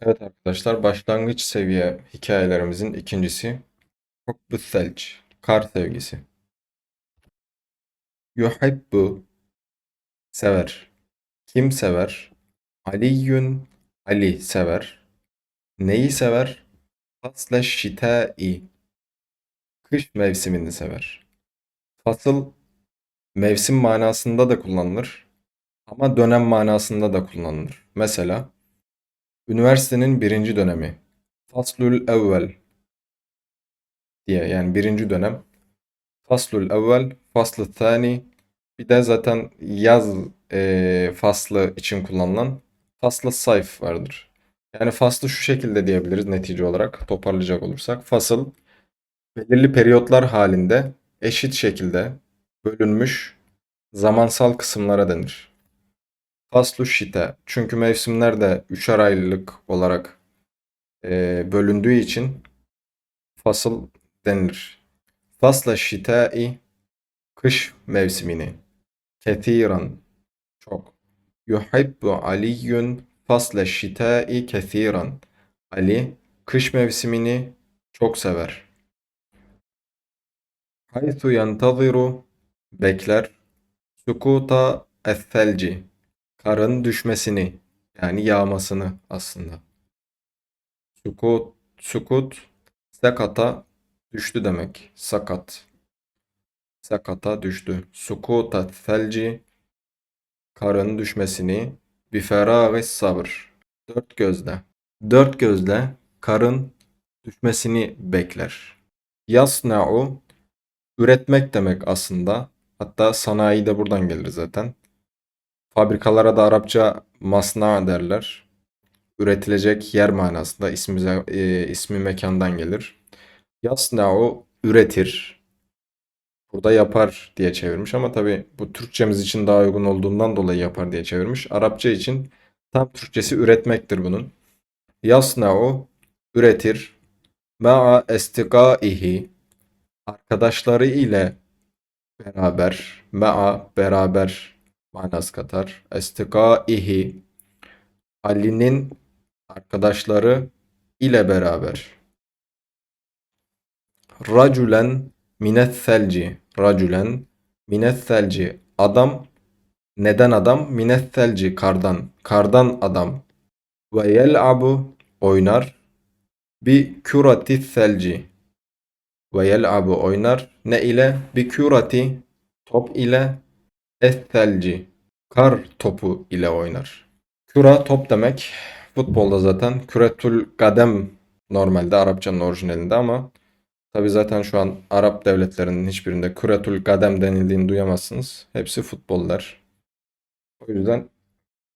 Evet arkadaşlar başlangıç seviye hikayelerimizin ikincisi Hubbü Selc, kar sevgisi. Yuhibbu sever. Kim sever? Aliyyün Ali sever. Neyi sever? Fasle şitai kış mevsimini sever. Fasıl mevsim manasında da kullanılır ama dönem manasında da kullanılır. Mesela üniversitenin birinci dönemi Faslul evvel diye yani birinci dönem. Faslul evvel, faslı thani. Bir de zaten yaz eee, faslı için kullanılan faslı sayf vardır. Yani faslı şu şekilde diyebiliriz netice olarak toparlayacak olursak. Fasıl belirli periyotlar halinde eşit şekilde bölünmüş zamansal kısımlara denir. Faslu şite. Çünkü mevsimler de üçer aylık olarak eee, bölündüğü için fasıl denilir. Fasla şitai kış mevsimini. Kethiran çok. Yuhibbu Aliyyun fasla şitai kethiran. Ali kış mevsimini çok sever. Haythu yantaziru bekler. Sukuta ethelci karın düşmesini yani yağmasını aslında. Sukut sukut sakata düştü demek. Sakat. Sakata düştü. Sukuta felci karın düşmesini biferâgis sabır. Dört gözle. Dört gözle karın düşmesini bekler. Yasna'u üretmek demek aslında. Hatta sanayi de buradan gelir zaten. Fabrikalara da Arapça masna derler. Üretilecek yer manasında ismi, e, ismi mekandan gelir. Yasna'u üretir. Burada yapar diye çevirmiş ama tabii bu Türkçemiz için daha uygun olduğundan dolayı yapar diye çevirmiş. Arapça için tam Türkçesi üretmektir bunun. Yasna'u üretir. Ma'a estikaihi arkadaşları ile beraber. Ma'a beraber manası katar. Estikaihi Ali'nin arkadaşları ile beraber. Raculen minet selci. Raculen minet selci. Adam. Neden adam? Minet selci. Kardan. Kardan adam. Ve yel'abu oynar. Bi kürati selci. Ve yel'abu oynar. Ne ile? Bi kürati top ile esselci. Kar topu ile oynar. Küra top demek. Futbolda zaten küretül kadem normalde Arapçanın orijinalinde ama tabi zaten şu an Arap devletlerinin hiçbirinde küretül kadem denildiğini duyamazsınız. Hepsi futbollar. O yüzden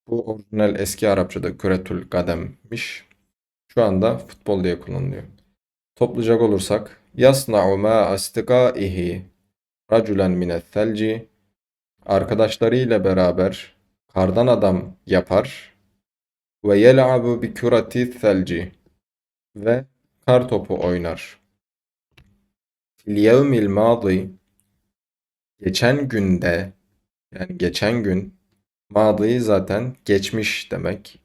bu orijinal eski Arapçada küretül kademmiş. Şu anda futbol diye kullanılıyor. Toplayacak olursak yasna'u ma astikaihi raculen minet selci arkadaşlarıyla beraber kardan adam yapar ve yel'abu bi kurati selci ve kar topu oynar. Fil yevmil madi geçen günde yani geçen gün madi zaten geçmiş demek.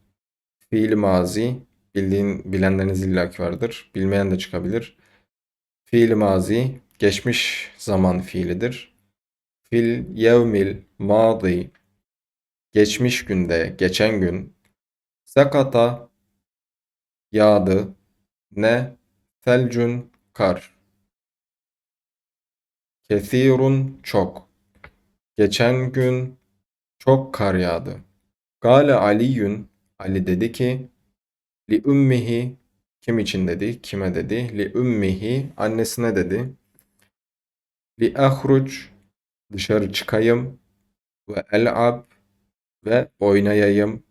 Fiil mazi bildiğin bilenleriniz illaki vardır. Bilmeyen de çıkabilir. Fiil mazi geçmiş zaman fiilidir. Fil yevmil madi geçmiş günde, geçen gün sakata yağdı ne felcün kar kesirun çok geçen gün çok kar yağdı. Gale Aliyün Ali dedi ki li ümmihi kim için dedi? Kime dedi? Li ümmihi annesine dedi. Li ahruc dışarı çıkayım ve el'ab ve oynayayım.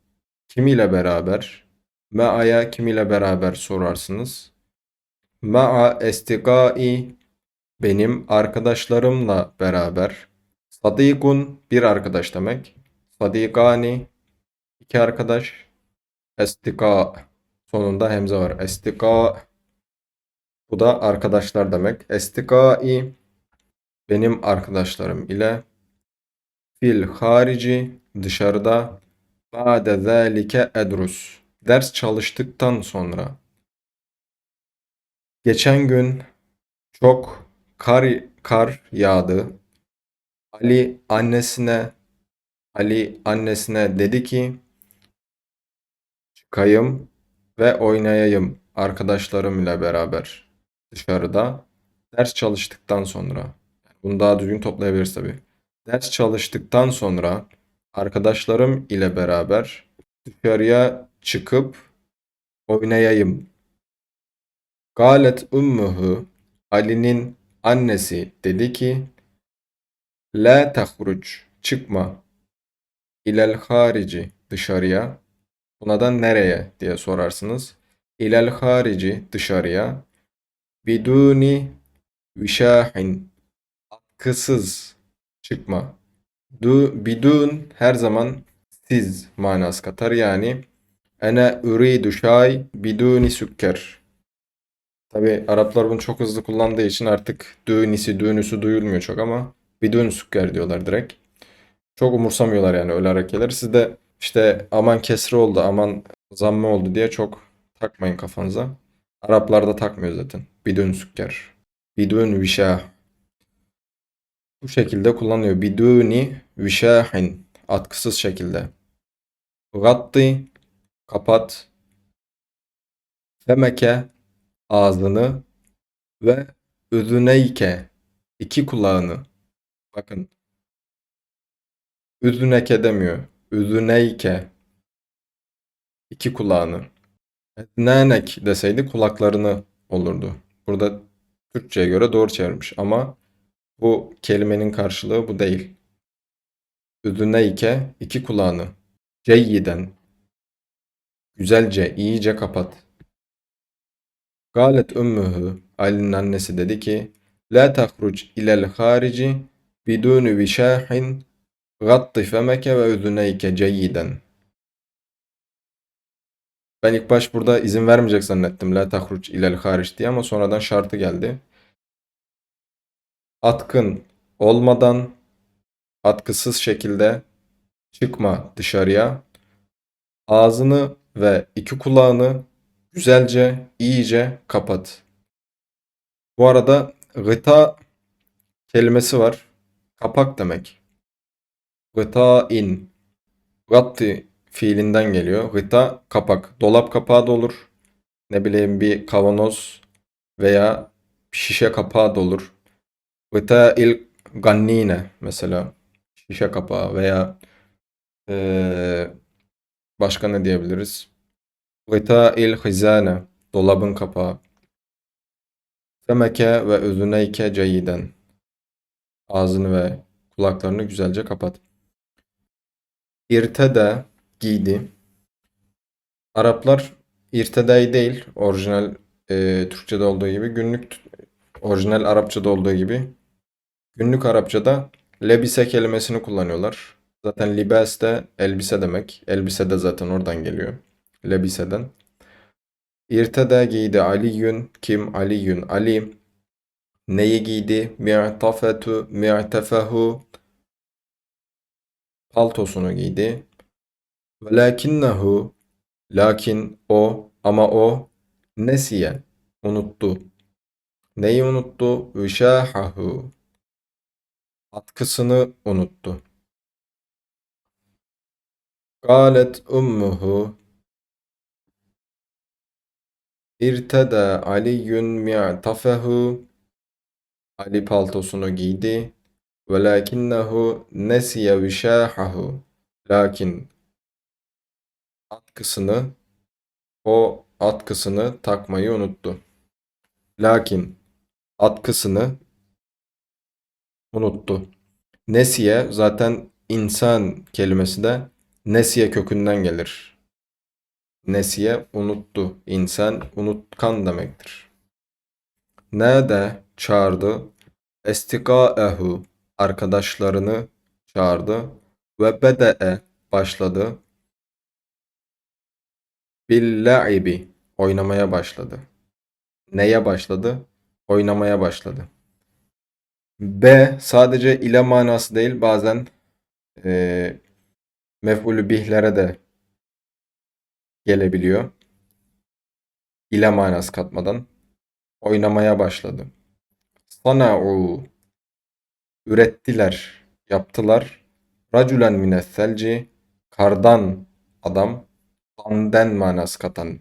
Kim ile beraber? Ma'aya kim ile beraber sorarsınız. Ma'a estigai benim arkadaşlarımla beraber. Sadikun bir arkadaş demek. Sadikani iki arkadaş. Estika sonunda hemze var. Estika bu da arkadaşlar demek. Estikai benim arkadaşlarım ile fil harici dışarıda ba'de zâlike edrus Ders çalıştıktan sonra. Geçen gün çok kar kar yağdı. Ali annesine Ali annesine dedi ki çıkayım ve oynayayım arkadaşlarım ile beraber dışarıda ders çalıştıktan sonra. Bunu daha düzgün toplayabiliriz tabii. Ders çalıştıktan sonra arkadaşlarım ile beraber dışarıya çıkıp oynayayım. Galet ummuhu Ali'nin annesi dedi ki La tahruc çıkma ilel harici dışarıya. Buna da nereye diye sorarsınız. İlel harici dışarıya. Biduni vişahin atkısız çıkma. Du, bidun her zaman siz manası katar. Yani ene uridu şay biduni sükker. Tabi Araplar bunu çok hızlı kullandığı için artık düğünisi, düğünüsü duyulmuyor çok ama bidun sükker diyorlar direkt. Çok umursamıyorlar yani öyle hareketleri. Siz de işte aman kesri oldu, aman zamme oldu diye çok takmayın kafanıza. Araplar da takmıyor zaten. Bidun sükker. Bidun vişah. Bu şekilde kullanılıyor. Biduni vişahin. Atkısız şekilde. Gatti. Kapat. Femeke. Ağzını. Ve üzüneyke. iki kulağını. Bakın. Üzüneke demiyor. Üzüneyke. iki kulağını. Etnenek deseydi kulaklarını olurdu. Burada Türkçe'ye göre doğru çevirmiş ama bu kelimenin karşılığı bu değil. Üzüneyke iki kulağını. Ceyyiden. Güzelce, iyice kapat. Galet ümmühü. Ali'nin annesi dedi ki La tahruc ilel harici biduni vişahin gatti femeke ve üzüneyke ceyyiden. Ben ilk baş burada izin vermeyecek zannettim. La tahruc ilel hariç diye ama sonradan şartı geldi. Atkın olmadan atkısız şekilde çıkma dışarıya. Ağzını ve iki kulağını güzelce, iyice kapat. Bu arada gıta kelimesi var. Kapak demek. Gıtain. Gatti fiilinden geliyor. Gıta kapak. Dolap kapağı da olur. Ne bileyim bir kavanoz veya şişe kapağı da olur. Gıta il gannine mesela. Şişe kapağı veya eee, başka ne diyebiliriz? Gıta il hizane. Dolabın kapağı. Femeke ve üzüneyke ceyiden. Ağzını ve kulaklarını güzelce kapat. İrtede giydi. Araplar irtedayı değil, orijinal e, Türkçe'de olduğu gibi günlük orijinal Arapça'da olduğu gibi günlük Arapça'da lebise kelimesini kullanıyorlar. Zaten libas de elbise demek. Elbise de zaten oradan geliyor. Lebiseden. İrtede giydi Aliyün. Kim? Aliyün. Ali. Neyi giydi? Mi'tafetu. Mi'tefehu. Paltosunu giydi. Velakinnehu. Lakin o. Ama o. Nesiye. Unuttu. Neyi unuttu? Vişahahu. Atkısını unuttu. Galet ummuhu. İrteda Aliyyun mi'tafehu. Ali paltosunu giydi. Velakinnehu nesiye vişahahu. Lakin atkısını o atkısını takmayı unuttu. Lakin atkısını unuttu. Nesiye zaten insan kelimesi de nesiye kökünden gelir. Nesiye unuttu. İnsan unutkan demektir. Nerede çağırdı? Estikâehu arkadaşlarını çağırdı ve bede'e başladı. Billa'ibi oynamaya başladı. Neye başladı? Oynamaya başladı. B sadece ile manası değil bazen e, mef'ulü bihlere de gelebiliyor. İle manası katmadan. Oynamaya başladı. Sana'u ürettiler, yaptılar. Raculen minesselci kardan adam. Sanden manası katan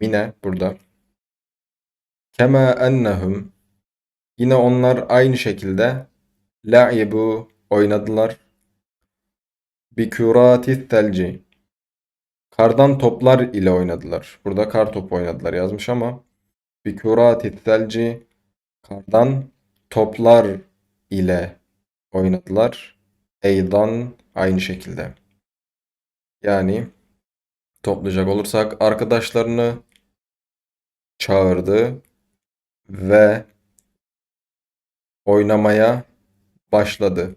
mine burada. Kema ennehum yine onlar aynı şekilde la'ibu oynadılar. Bi kuratis selci kardan toplar ile oynadılar. Burada kar topu oynadılar yazmış ama bi kuratis selci kardan toplar ile oynadılar. Eydan aynı şekilde. Yani toplayacak olursak arkadaşlarını çağırdı ve oynamaya başladı.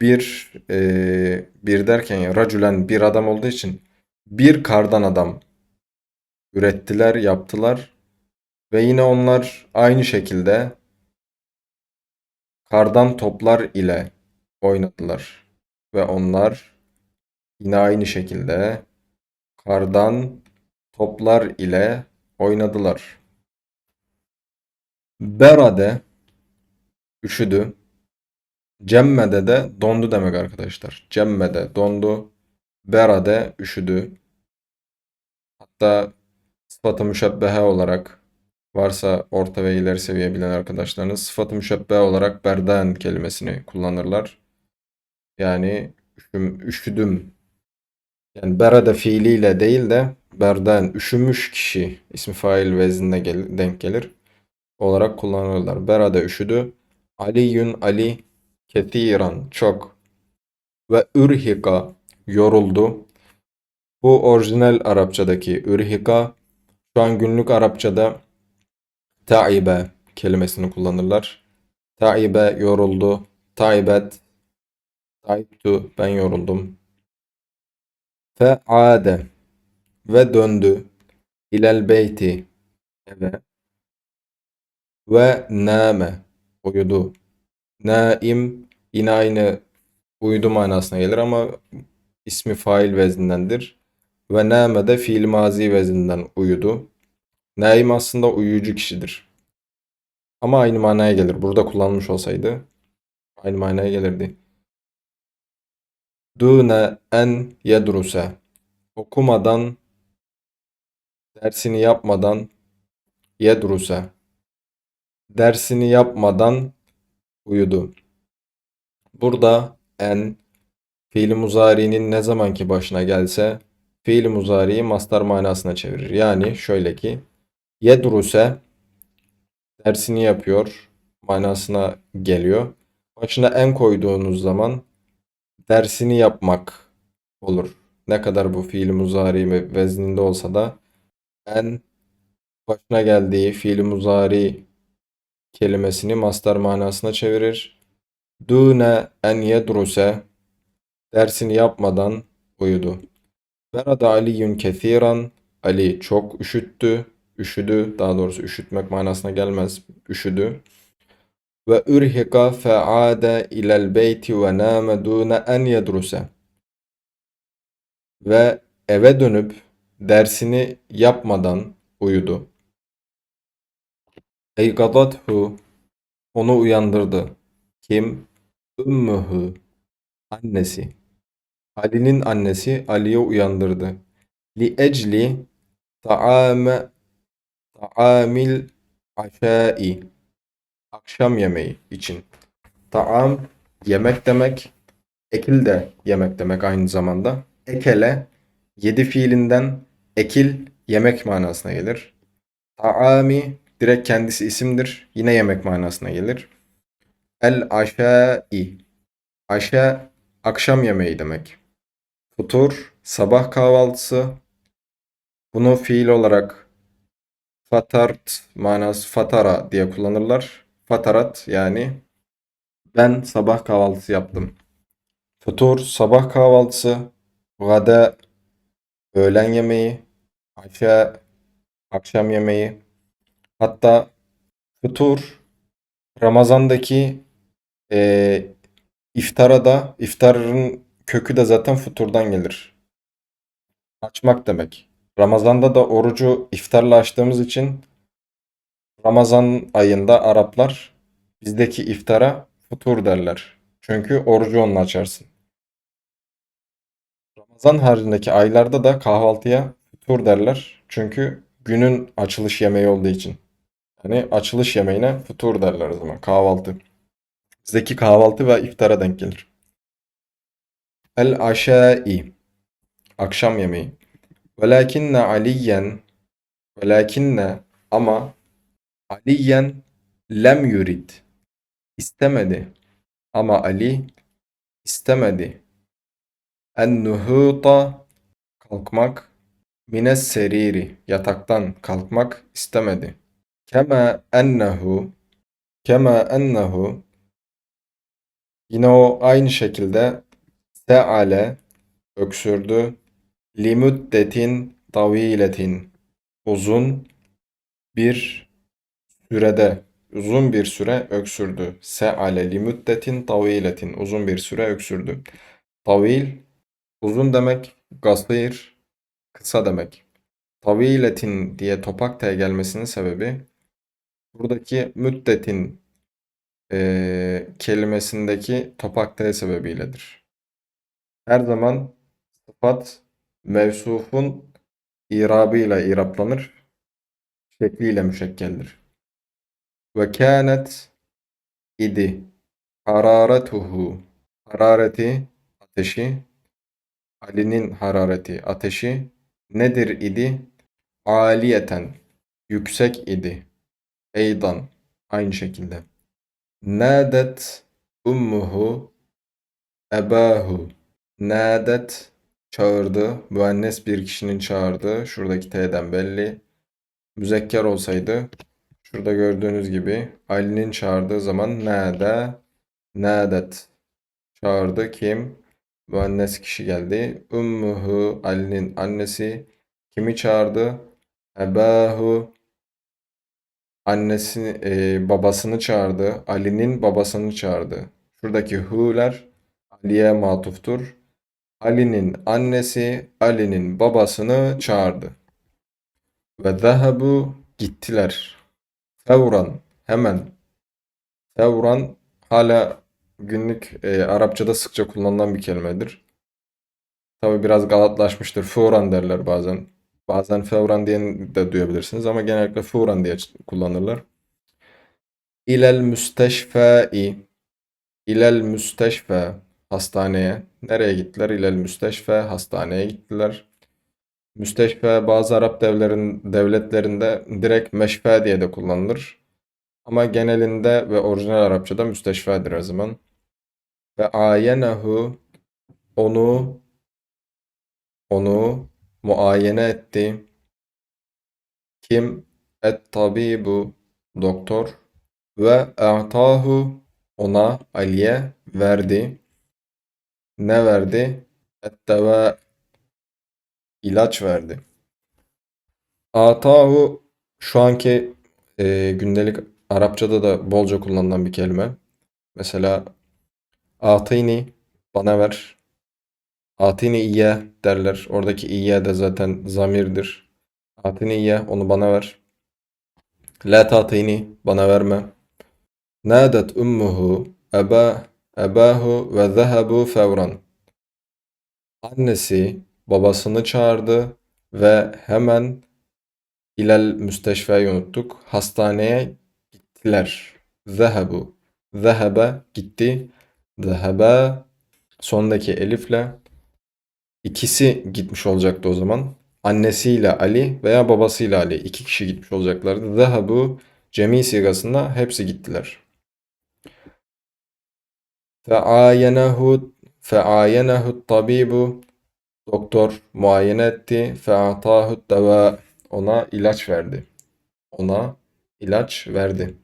Bir eee, bir derken ya racülen bir adam olduğu için bir kardan adam ürettiler, yaptılar ve yine onlar aynı şekilde kardan toplar ile oynadılar ve onlar yine aynı şekilde kardan toplar ile oynadılar. Berade üşüdü. Cemmede de dondu demek arkadaşlar. Cemmede dondu. Berade üşüdü. Hatta sıfatı müşebbehe olarak varsa orta ve ileri seviye bilen arkadaşlarınız sıfatı müşebbehe olarak berden kelimesini kullanırlar. Yani üşüm, üşüdüm. Yani berade fiiliyle değil de berden üşümüş kişi ismi fail veznine gel- denk gelir olarak kullanırlar. Berade üşüdü. Aliyun Ali ketiran çok ve ürhika yoruldu. Bu orijinal Arapçadaki ürhika şu an günlük Arapçada taibe kelimesini kullanırlar. Taibe yoruldu. Taibet taibtu ben yoruldum. Fe'ade ve döndü. İlel beyti eve ve name uyudu. Naim yine aynı uyudu manasına gelir ama ismi fail veznindendir. Ve name de fiil mazi vezninden uyudu. Naim aslında uyuyucu kişidir. Ama aynı manaya gelir. Burada kullanmış olsaydı aynı manaya gelirdi. Dune en yedruse okumadan dersini yapmadan yedruse dersini yapmadan uyudu. Burada en fiil muzari'nin ne zamanki başına gelse fiil muzari'yi mastar manasına çevirir. Yani şöyle ki yedruse dersini yapıyor manasına geliyor. Başına en koyduğunuz zaman dersini yapmak olur. Ne kadar bu fiil muzari ve vezninde olsa da en başına geldiği fiil muzari kelimesini mastar manasına çevirir. Dune en yedruse dersini yapmadan uyudu. Berada Aliyun kethiran Ali çok üşüttü. Üşüdü. Daha doğrusu üşütmek manasına gelmez. Üşüdü. Ve ürhika fe'ade ilel beyti ve nâme dûne en yedruse. Ve eve dönüp dersini yapmadan uyudu. Eygadathu onu uyandırdı. Kim? Ümmühü annesi. Ali'nin annesi Ali'yi uyandırdı. Li ecli taame taamil aşai akşam yemeği için. Taam yemek demek. Ekil de yemek demek aynı zamanda. Ekele yedi fiilinden ekil yemek manasına gelir. Taami direkt kendisi isimdir. Yine yemek manasına gelir. El aşai aşa akşam yemeği demek. Futur sabah kahvaltısı. Bunu fiil olarak fatart manası fatara diye kullanırlar. Fatarat yani ben sabah kahvaltısı yaptım. Futur sabah kahvaltısı. Gade öğlen yemeği. Aşağı akşam yemeği. Hatta futur Ramazan'daki eee iftara da iftarın kökü de zaten futurdan gelir. Açmak demek. Ramazanda da orucu iftarla açtığımız için Ramazan ayında Araplar bizdeki iftara futur derler. Çünkü orucu onunla açarsın. Ramazan haricindeki aylarda da kahvaltıya futur derler. Çünkü günün açılış yemeği olduğu için. Yani açılış yemeğine futur derler o zaman. Kahvaltı. Bizdeki kahvaltı ve iftara denk gelir. El aşai. Akşam yemeği. Velakinne aliyen. Velakinne ama aliyen lem yurid. İstemedi. Ama Ali istemedi. En nuhuta kalkmak mines seriri yataktan kalkmak istemedi. Kema ennehu kema ennehu yine o aynı şekilde seale öksürdü limuddetin taviletin uzun bir sürede uzun bir süre öksürdü. Seale limuddetin taviletin uzun bir süre öksürdü. Tavil uzun demek, gasir kısa demek. Taviletin diye topak T gelmesinin sebebi buradaki müddetin eee, kelimesindeki topak T sebebiyledir. Her zaman sıfat mevsufun irabıyla iraplanır, şekliyle müşekkeldir. Ve kânet idi hararetuhu harareti ateşi Ali'nin harareti ateşi nedir idi? Aliyeten yüksek idi. Eydan aynı şekilde. Nadet ummuhu ebahu Nadet çağırdı. Müennes bir kişinin çağırdığı. Şuradaki T'den belli. Müzekker olsaydı şurada gördüğünüz gibi Ali'nin çağırdığı zaman nade nadet çağırdı kim? Müennes kişi geldi. Ummuhu Ali'nin annesi kimi çağırdı? Ebahu annesini e, babasını çağırdı. Ali'nin babasını çağırdı. Şuradaki hu'ler Ali'ye matuftur. Ali'nin annesi Ali'nin babasını çağırdı. Ve zahabu gittiler. Fevran hemen. Fevran hala günlük e, Arapçada sıkça kullanılan bir kelimedir. Tabi biraz galatlaşmıştır. Furan derler bazen. Bazen fevran diye de duyabilirsiniz ama genellikle furan diye kullanırlar. İlel müsteşfai. İlel müsteşfe. Hastaneye. Nereye gittiler? İlel müsteşfe. Hastaneye gittiler. Müsteşfe bazı Arap devlerin, devletlerinde direkt meşfe diye de kullanılır. Ama genelinde ve orijinal Arapçada müsteşfedir her zaman. Ve ayenehu onu onu muayene etti. Kim? Et tabibu doktor ve a'tahu ona Ali'ye verdi. Ne verdi? Et deva ilaç verdi. Atahu şu anki e, gündelik Arapçada da bolca kullanılan bir kelime. Mesela atini bana ver. Atini iyye derler. Oradaki iyye de zaten zamirdir. Atini iyye onu bana ver. La tatini bana verme. Nadet ummuhu eba ebahu ve zehebu fevran. Annesi babasını çağırdı ve hemen ilel müsteşfeyi unuttuk. Hastaneye gittiler. Zehebu. Zehebe gitti. Zehebe sondaki elifle ikisi gitmiş olacaktı o zaman. Annesiyle Ali veya babasıyla Ali iki kişi gitmiş olacaklardı. Zehebu cemi sigasında hepsi gittiler. Feayenehu feayenehu tabibu doktor muayene etti. Featahu deva ona ilaç verdi. Ona ilaç verdi.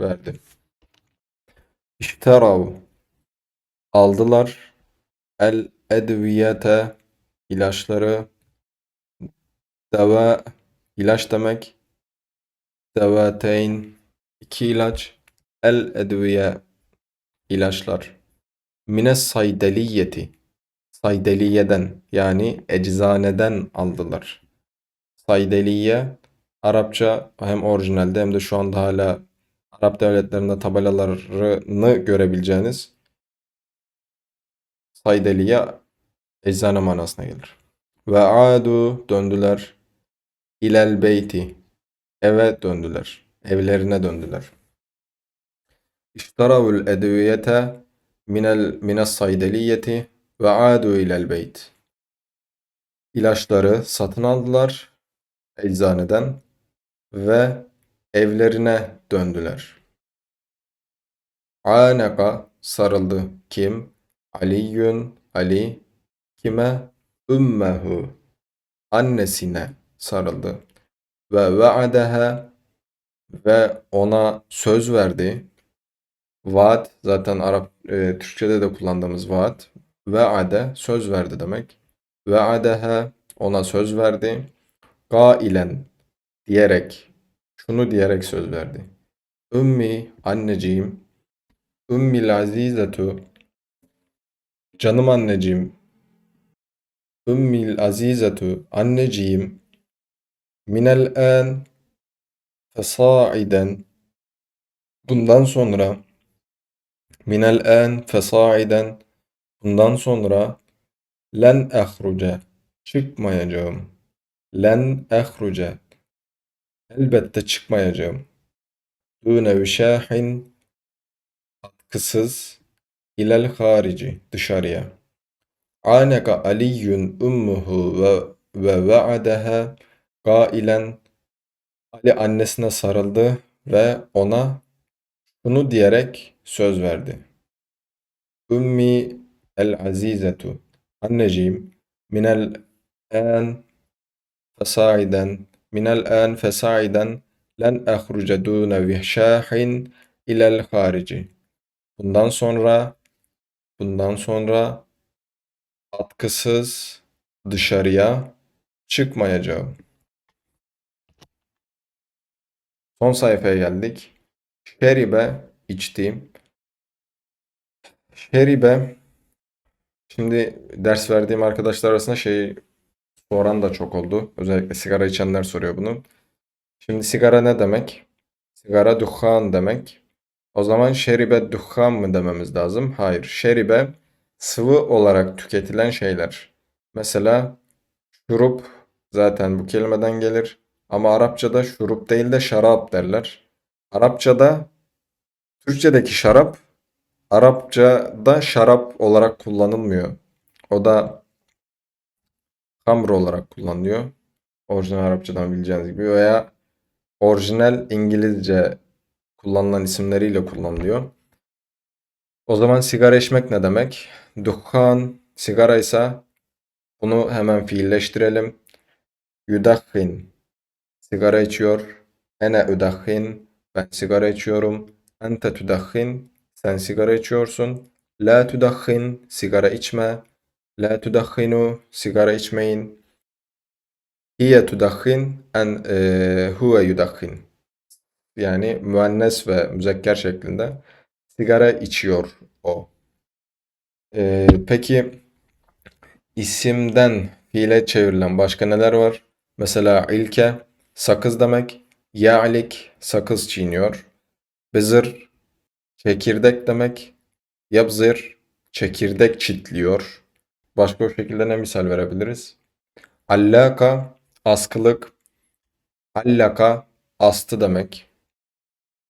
Verdi. İşterav aldılar. El edviyete ilaçları deva ilaç demek. Devateyn iki ilaç. El edviye ilaçlar. Mine saydeliyeti Saydeliye'den yani eczaneden aldılar. Saydeliye Arapça hem orijinalde hem de şu anda hala Arap devletlerinde tabelalarını görebileceğiniz Saydeliye eczane manasına gelir. Ve adu döndüler ilel beyti eve döndüler. Evlerine döndüler. İştaravul edviyete minel mines saydeliyeti ve adu ilel beyt. İlaçları satın aldılar eczaneden ve evlerine döndüler. Aneka sarıldı kim? Aliyün Ali kime? Ümmehu annesine sarıldı. Ve ve'adeha ve ona söz verdi. Vaat zaten Arap e, Türkçede de kullandığımız vaat. Ve'ade söz verdi demek. Ve'adeha ona söz verdi. Gailen diyerek şunu diyerek söz verdi. Ümmi anneciğim Ümmil azizetu Canım anneciğim. Ümmil azizetu anneciğim. Minel en fesaiden. Bundan sonra minel en fesaiden. Bundan sonra len ehruce çıkmayacağım. Len ehruce elbette çıkmayacağım. Dune vişahin katkısız ilel harici dışarıya aneka aliyyun ummuhu ve ve ve'adeha Gailen Ali annesine sarıldı ve ona şunu diyerek söz verdi. Ümmi el azizetu anneciğim minel en fesaiden minel en fesaiden len ehruce dune vihşahin ilel harici. Bundan sonra bundan sonra atkısız dışarıya çıkmayacağım. Son sayfaya geldik. Şeribe içti. Şeribe şimdi ders verdiğim arkadaşlar arasında şey soran da çok oldu. Özellikle sigara içenler soruyor bunu. Şimdi sigara ne demek? Sigara duhan demek. O zaman şeribe duhan mı dememiz lazım? Hayır. Şeribe sıvı olarak tüketilen şeyler. Mesela şurup zaten bu kelimeden gelir. Ama Arapçada şurup değil de şarap derler. Arapçada Türkçedeki şarap Arapçada şarap olarak kullanılmıyor. O da hamr olarak kullanılıyor. Orijinal Arapçadan bileceğiniz gibi veya orijinal İngilizce kullanılan isimleriyle kullanılıyor. O zaman sigara içmek ne demek? Dukhan sigara ise bunu hemen fiilleştirelim. Yudakhin sigara içiyor. Ene udakhin ben sigara içiyorum. Ente tudakhin sen sigara içiyorsun. La tudakhin sigara içme. La tudakhinu sigara içmeyin. Hiye tudakhin en e, huve yudakhin. Yani müennes ve müzekker şeklinde sigara içiyor o. E, peki isimden fiile çevrilen başka neler var? Mesela ilke sakız demek. Ya'lik sakız çiğniyor. Bızır çekirdek demek. Yabzır çekirdek çitliyor. Başka bir şekilde ne misal verebiliriz? Allaka askılık. Allaka astı demek.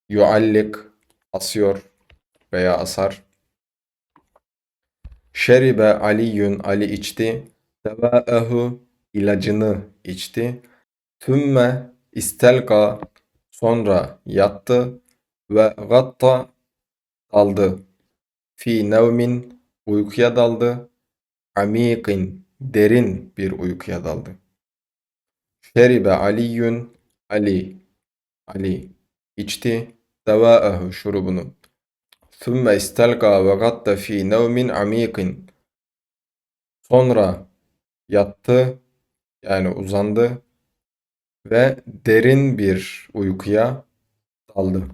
Yuallik asıyor veya asar. Şeribe Aliyun Ali içti. Devâehu ilacını içti. Tümme istelka sonra yattı ve gatta daldı. Fi nevmin uykuya daldı. Amikin derin bir uykuya daldı. Şeribe Aliyun Ali Ali içti. Şurubunu. Sümme istelka ve gatta fi nevmin amikin. Sonra yattı yani uzandı ve derin bir uykuya daldı.